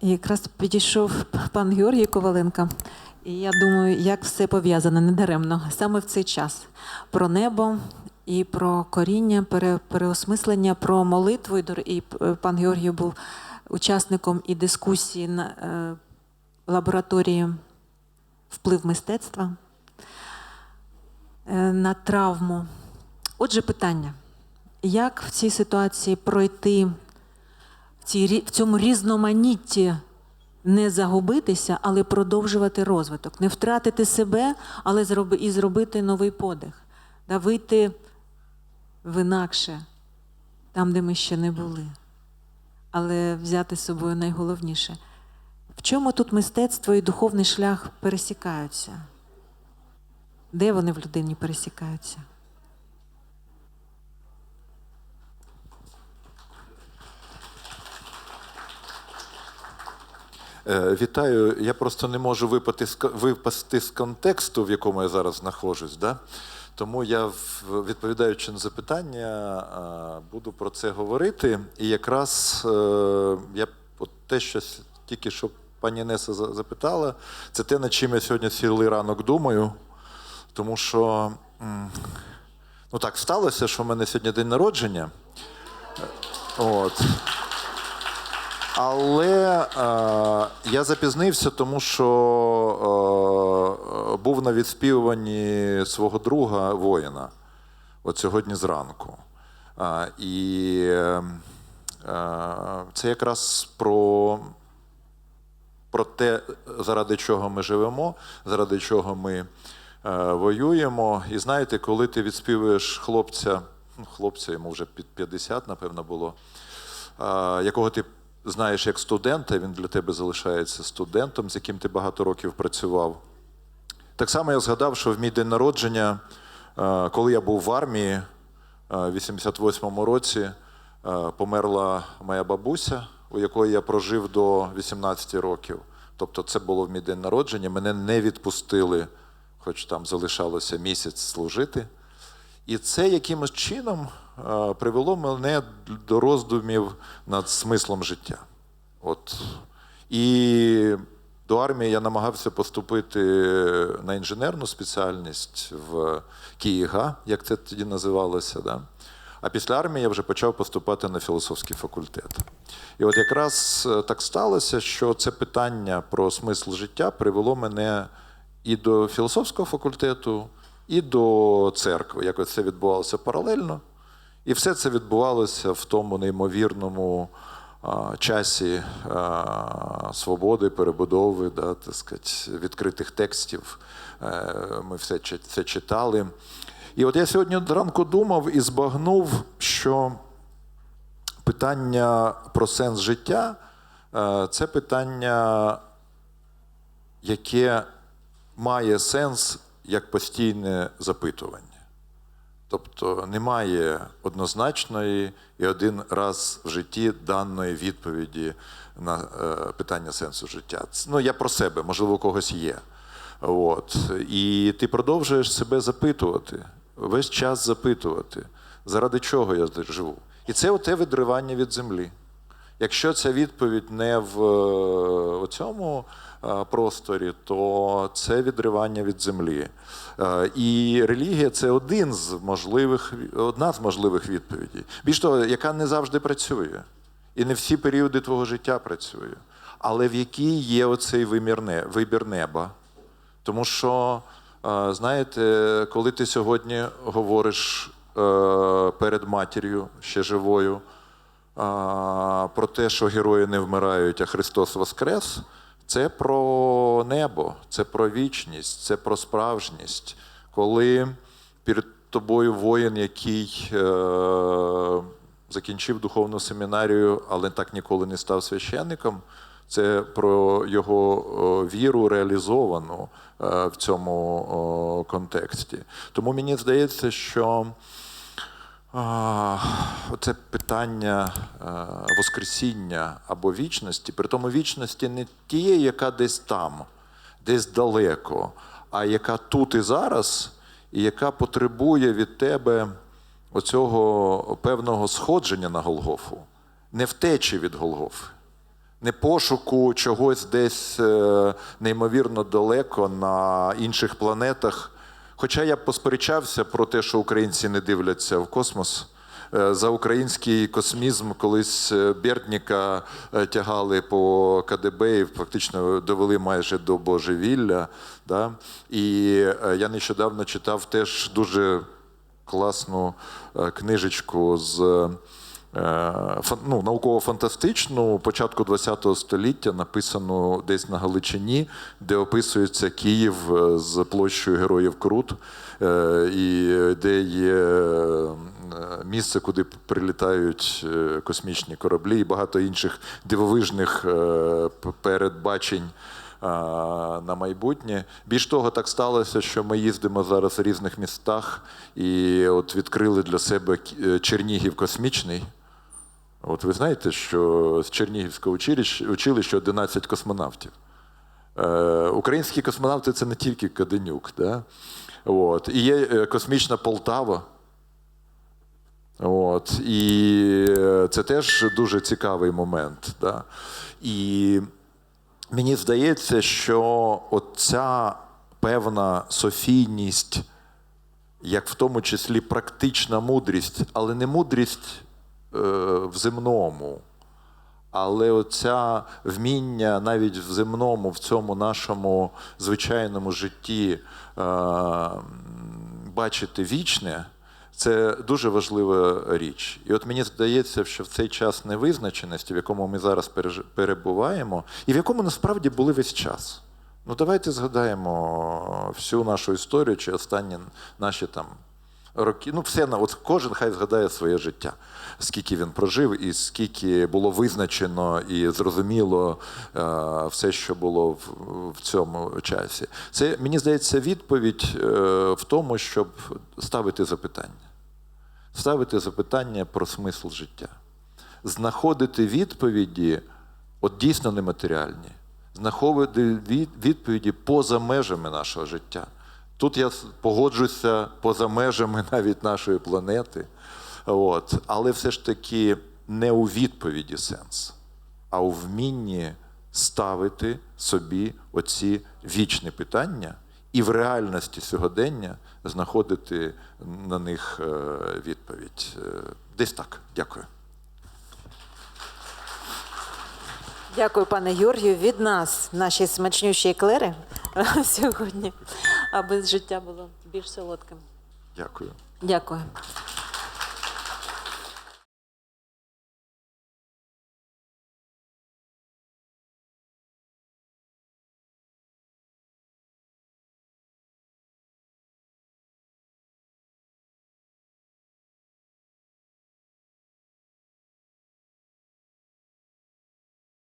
І якраз підійшов пан Георгій Коваленко. І я думаю, як все пов'язано недаремно саме в цей час про небо і про коріння, пере, переосмислення, про молитву. І, пан Георгій був учасником і дискусії на е, лабораторії вплив мистецтва е, на травму. Отже, питання: як в цій ситуації пройти цій, в цьому різноманітті не загубитися, але продовжувати розвиток, не втратити себе, але зроби, і зробити новий подих, да, вийти в інакше, там, де ми ще не були, але взяти з собою найголовніше. В чому тут мистецтво і духовний шлях пересікаються? Де вони в людині пересікаються? Вітаю. Я просто не можу випати випасти з контексту, в якому я зараз знаходжусь. Да? Тому я, відповідаючи на запитання, буду про це говорити. І якраз е, я от те, що тільки що пані Неса запитала, це те, над чим я сьогодні цілий ранок думаю. Тому що ну так сталося, що в мене сьогодні день народження. От. Але е, я запізнився, тому що е, був на відспівуванні свого друга воїна от сьогодні зранку. Е, і е, це якраз про, про те, заради чого ми живемо, заради чого ми е, воюємо. І знаєте, коли ти відспівуєш хлопця, ну, хлопця йому вже під 50, напевно, було а, якого ти знаєш як студента, він для тебе залишається студентом, з яким ти багато років працював. Так само я згадав, що в мій день народження, е, коли я був в армії е, в 88-му році, е, померла моя бабуся, у якої я прожив до 18 років. Тобто це було в мій день народження. Мене не відпустили, хоч там залишалося місяць служити. І це якимось чином привело мене до роздумів над смислом життя. От. І до армії я намагався поступити на інженерну спеціальність в КІГА, як це тоді називалося. Да? А після армії я вже почав поступати на філософський факультет. І от якраз е, так сталося, що це питання про смисл життя привело мене і до філософського факультету, і до церкви. Якось це відбувалося паралельно. І все це відбувалося в тому неймовірному часі свободи, перебудови, да, так сказати, відкритих текстів. Е, Ми все це читали. І от я сьогодні ранку думав і збагнув, що питання про сенс життя е, це питання, яке має сенс як постійне запитування. Тобто немає однозначної і один раз в житті даної відповіді на е, питання сенсу життя. Ну, я про себе, можливо, у когось є. От. І ти продовжуєш себе запитувати, весь час запитувати, заради чого я живу. І це оте відривання від землі. Якщо ця відповідь не в е, цьому е, просторі, то це відривання від землі. Е, І релігія це один з можливих, одна з можливих відповідей. Більш того, яка не завжди працює. І не всі періоди твого життя працює. Але в якій є оцей вибір неба. Тому що, знаєте, коли ти сьогодні говориш перед матір'ю ще живою, про те, що герої не вмирають, а Христос Воскрес, це про небо, це про вічність, це про справжність. Коли перед тобою воїн, який е, закінчив духовну семінарію, але так ніколи не став священником, це про його е, віру реалізовану е, в цьому контексті. Тому мені здається, що Оце питання е, Воскресіння або вічності, при тому вічності не тієї, яка десь там, десь далеко, а яка тут і зараз, і яка потребує від тебе оцього певного сходження на Голгофу, не втечі від Голгофи. не пошуку чогось десь е, неймовірно далеко на інших планетах. Хоча я посперечався про те, що українці не дивляться в космос. Е, За український космізм колись е, Бердніка е, тягали по КДБ і фактично довели майже до божевілля. Да? І я нещодавно читав теж дуже класну книжечку з ну, науково-фантастичну початку ХХ століття, написану десь на Галичині, де описується Київ е, з площею Героїв Крут, е, і де є е, місце, куди прилітають е, космічні кораблі, і багато інших дивовижних е, передбачень на майбутнє. Більш того, так сталося, що ми їздимо зараз в різних містах і от відкрили для себе е, Чернігів космічний. От ви знаєте, що з Чернігівського училища, училища 11 космонавтів. Е, українські космонавти це не тільки Каденюк. Да? От. І є е, космічна Полтава. От. І е, це теж дуже цікавий момент. Да? І мені здається, що оця певна софійність, як в тому числі практична мудрість, але не мудрість в земному, але оця вміння навіть в земному, в цьому нашому звичайному житті е, бачити вічне, це дуже важлива річ. І от мені здається, що в цей час невизначеності, в якому ми зараз перебуваємо, і в якому насправді були весь час. Ну давайте згадаємо всю нашу історію чи останні наші там роки. Ну, все на от кожен хай згадає своє життя, скільки він прожив, і скільки було визначено і зрозуміло е, все, що було в, в цьому часі. Це мені здається відповідь е, в тому, щоб ставити запитання. Ставити запитання про смисл життя, знаходити відповіді, от дійсно нематеріальні, знаходити відповіді поза межами нашого життя. Тут я погоджуся поза межами навіть нашої планети. От. Але все ж таки не у відповіді сенс, а у вмінні ставити собі оці вічні питання і в реальності сьогодення знаходити на них е, відповідь. Е, Десь так. Дякую. Дякую, пане Юрію. Від нас, наші смачнющі еклери сьогодні, аби життя було більш солодким. Дякую. Дякую.